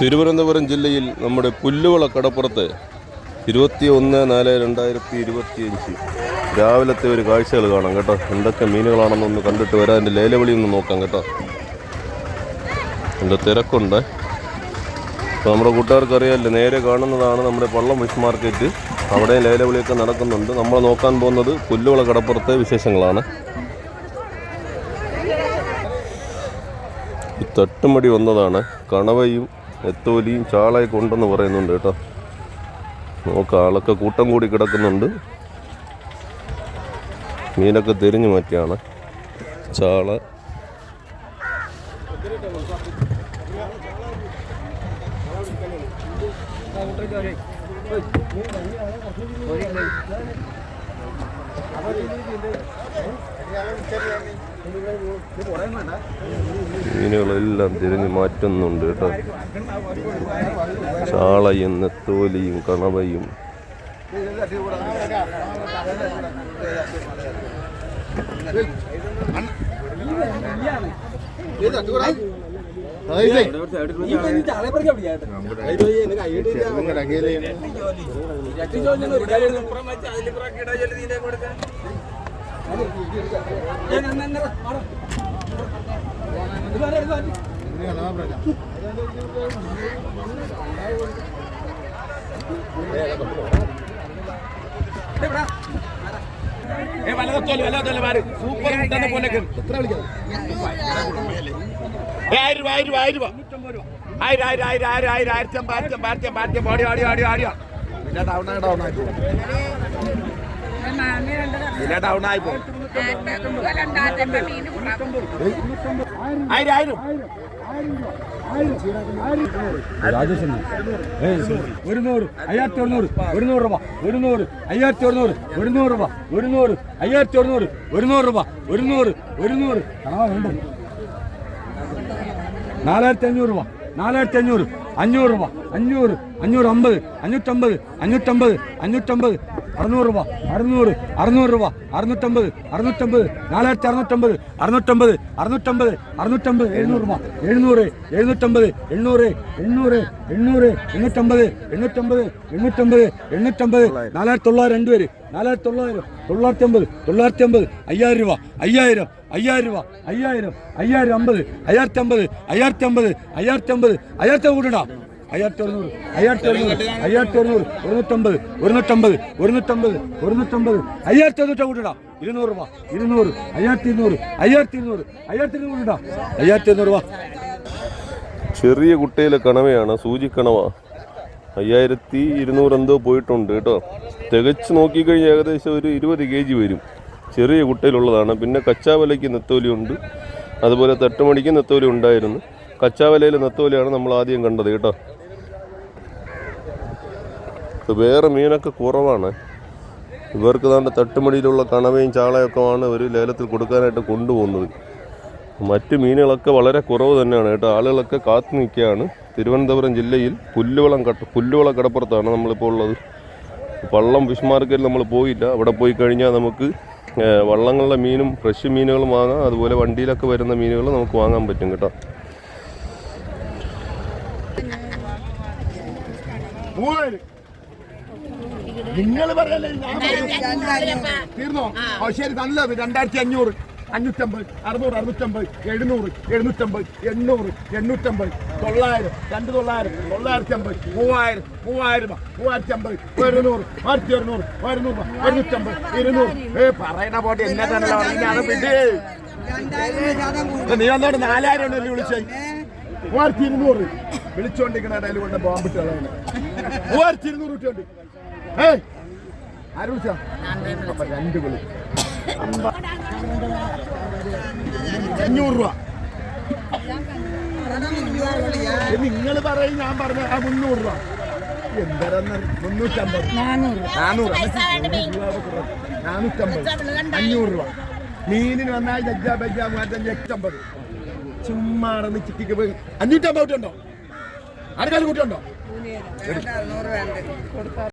തിരുവനന്തപുരം ജില്ലയിൽ നമ്മുടെ പുല്ലുവള കടപ്പുറത്ത് ഇരുപത്തി ഒന്ന് നാല് രണ്ടായിരത്തി ഇരുപത്തി അഞ്ച് രാവിലത്തെ ഒരു കാഴ്ചകൾ കാണാം കേട്ടോ. എന്തൊക്കെ മീനുകളാണെന്നൊന്ന് കണ്ടിട്ട് വരാം. അതിന്റെ ലേലവിളി ഒന്ന് നോക്കാം കേട്ടോ. എന്റെ തിരക്കുണ്ട്. അപ്പോൾ നമ്മുടെ കൂട്ടുകാർക്ക് അറിയാമല്ലോ നേരെ കാണുന്നതാണ് നമ്മുടെ പള്ളം ഫിഷ് മാർക്കറ്റ് അവിടെ ലേലവിളിയൊക്കെ നടക്കുന്നുണ്ട്. നമ്മൾ നോക്കാൻ പോകുന്നത് പുല്ലുവള കടപ്പുറത്തെ വിശേഷങ്ങളാണ്. തട്ടുമടി വന്നതാണ്. കണവയും എത്തോലിയും ചാളയൊക്കെ ഉണ്ടെന്ന് പറയുന്നുണ്ട് കേട്ടോ. നോക്ക ആളൊക്കെ കൂട്ടം കൂടി കിടക്കുന്നുണ്ട്. മീനൊക്കെ തിരിഞ്ഞു മാറ്റിയാണ്. ചാള. മീനുകളെല്ലാം തിരിഞ്ഞു മാറ്റുന്നുണ്ട് കേട്ടോ. ചാളയും നെത്തോലിയും കണവയും. സൂപ്പർ മുട്ടെന്ന് പൊന്നക്ക് ആയിരം രൂപ ആയിരം രൂപ ആയിരം രൂപ ആയിരം ആയിരം ആയിരം ആയിരം ആയിരം ആയിരത്തി അമ്പത് ആയിരത്തി അമ്പത് ആയിരത്തി അമ്പത് ആയിരത്തി അമ്പത് ആടി ആടി ആടി ആടിയാ പിന്നെ ഡൗൺ ആയി ആയി ഡൗൺ ആയി പോകും ആയിരം ആയിരം. ഒരുന്നൂറ് രൂപ ഒരുന്നൂറ് അയ്യായിരത്തി ഒരുന്നൂറ് ഒരു നൂറ് രൂപ ഒരു നൂറ് ഒരു നൂറ് കണവ വേണ്ട നാലായിരത്തി അഞ്ഞൂറ് രൂപ നാലായിരത്തി അഞ്ഞൂറ് അഞ്ഞൂറ് രൂപ അഞ്ഞൂറ് അഞ്ഞൂറ് അമ്പത് അഞ്ഞൂറ്റമ്പത് അഞ്ഞൂറ്റമ്പത് അഞ്ഞൂറ്റമ്പത് അറുന്നൂറ് രൂപ അറുന്നൂറ് അറുന്നൂറ് രൂപ അറുന്നൂറ്റമ്പത് അറുന്നൂറ്റമ്പത് നാലായിരത്തി അറുന്നൂറ്റമ്പത് അറുന്നൂറ്റമ്പത് അറുന്നൂറ്റമ്പത് അറുന്നൂറ്റമ്പത് എഴുന്നൂറ് രൂപ എഴുന്നൂറ് എഴുന്നൂറ്റമ്പത് എണ്ണൂറ് എണ്ണൂറ് എണ്ണൂറ് എണ്ണൂറ്റമ്പത് എണ്ണൂറ്റമ്പത് എണ്ണൂറ്റമ്പത് എണ്ണൂറ്റമ്പത് നാലായിരത്തി തൊള്ളായിരം രണ്ടുപേര് നാലായിരത്തി തൊള്ളായിരം തൊള്ളായിരത്തി അമ്പത് തൊള്ളായിരത്തി അമ്പത് അയ്യായിരം രൂപ അയ്യായിരം അയ്യായിരം രൂപ അയ്യായിരം അയ്യായിരം അമ്പത് അയ്യായിരത്തി അമ്പത് അയ്യായിരത്തി അമ്പത് അയ്യായിരത്തി അമ്പത് അയ്യായിരത്തി കൂട്ടണ്ട അയ്യായിരത്തി ഒരുന്നൂറ് അയ്യായിരത്തി ഒരുന്നൂറ് അയ്യായിരത്തി ഒരുന്നൂറ് ഒരുന്നൂറ്റമ്പത് ഒരുന്നൂറ്റമ്പത് ഒരുന്നൂറ്റമ്പത് ഒരുന്നൂറ്റമ്പത്. അയ്യായിരത്തി ഒരുന്നൂറ്റ ഇരുന്നൂറ് രൂപ ഇരുന്നൂറ് അയ്യായിരത്തി ഇരുന്നൂറ് അയ്യായിരത്തി ഇരുന്നൂറ് അയ്യായിരത്തി ഇരുന്നൂറ് അയ്യായിരത്തി ഇരുന്നൂറ് രൂപ. ചെറിയ കുട്ടയിലെ കണവയാണ് സൂചിക്കണവ. അയ്യായിരത്തി ഇരുന്നൂറ് എന്തോ പോയിട്ടുണ്ട് കേട്ടോ. തികച്ച് നോക്കിക്കഴിഞ്ഞാൽ ഏകദേശം ഒരു ഇരുപത് കെ ജി വരും. ചെറിയ കുട്ടയിലുള്ളതാണ്. പിന്നെ കച്ചാവലയ്ക്ക് നെത്തോലി ഉണ്ട് അതുപോലെ തട്ടുമണിക്ക് നെത്തോലി ഉണ്ടായിരുന്നു. കച്ചാവലയിലെ നെത്തോലിയാണ് നമ്മൾ ആദ്യം കണ്ടത് കേട്ടോ. വേറെ മീനൊക്കെ കുറവാണ്. ഇവർക്ക് താണ്ട് തട്ടുമടിയിലുള്ള കണവയും ചാളയൊക്കെയാണ് ഒരു ലേലത്തിൽ കൊടുക്കാനായിട്ട് കൊണ്ടുപോകുന്നത്. മറ്റ് മീനുകളൊക്കെ വളരെ കുറവ് തന്നെയാണ് കേട്ടോ. ആളുകളൊക്കെ കാത്തു നിൽക്കുകയാണ്. തിരുവനന്തപുരം ജില്ലയിൽ പുല്ലുവളം കട്ട പുല്ലുവള കടപ്പുറത്താണ് നമ്മളിപ്പോൾ ഉള്ളത്. വള്ളം ഫിഷ് മാർക്കറ്റിൽ നമ്മൾ പോയില്ല. അവിടെ പോയി കഴിഞ്ഞാൽ നമുക്ക് വള്ളങ്ങളിലെ മീനും ഫ്രഷ് മീനുകളും വാങ്ങാം. അതുപോലെ വണ്ടിയിലൊക്കെ വരുന്ന മീനുകൾ നമുക്ക് വാങ്ങാൻ പറ്റും കേട്ടോ. മൂവായിരം നിങ്ങൾ പറയല്ലേ. തീർന്നോ? ഓ ശരി നല്ലത് രണ്ടായിരത്തി അഞ്ഞൂറ് അഞ്ഞൂറ്റമ്പത് അറുന്നൂറ് അറുന്നൂറ്റമ്പത് എഴുന്നൂറ് എഴുന്നൂറ്റമ്പത് എണ്ണൂറ് എണ്ണൂറ്റമ്പത് തൊള്ളായിരം രണ്ട് തൊള്ളായിരം തൊള്ളായിരത്തി അമ്പത് മൂവായിരം മൂവായിരം മൂവായിരത്തി അമ്പത് ഒരുന്നൂറ് ആയിരത്തി ഒരുന്നൂറ് ഒരുന്നൂറ് ഒരുന്നൂറ്റമ്പത് ഇരുന്നൂറ്. ഏ പറയണ പോട്ടെ എന്നെ തന്നെ അത് വിട്ട് നീ വന്നോട് നാലായിരം ഉണ്ടല്ലോ വിളിച്ചേ. മൂവായിരത്തി ഇരുന്നൂറ് വിളിച്ചോണ്ടിരിക്കണ ഇടയിൽ കൊണ്ട് ബോംബിട്ട് മൂവായിരത്തി ഇരുന്നൂറ് കിട്ടുന്നുണ്ട് ഏയ് ആര് വിളിച്ചാ? രണ്ട് വിളി. അഞ്ഞൂറ് രൂപ. നിങ്ങൾ പറയും ഞാൻ പറഞ്ഞ ആ മുന്നൂറ് രൂപ. എന്തരെന്ന് മുന്നൂറ്റമ്പത്. നാനൂറ്. നാനൂറ്റമ്പത്. അഞ്ഞൂറ് രൂപ. മീനിന് വന്നാൽ ജജ്ജാ ബജ്ജാ എട്ടമ്പത്. ചുമ്മാ നടന്ന് ചിറ്റിക്ക് പോയി. അഞ്ഞൂറ്റമ്പത് കൂട്ടുണ്ടോ ആർക്കാലും കൂട്ടുണ്ടോ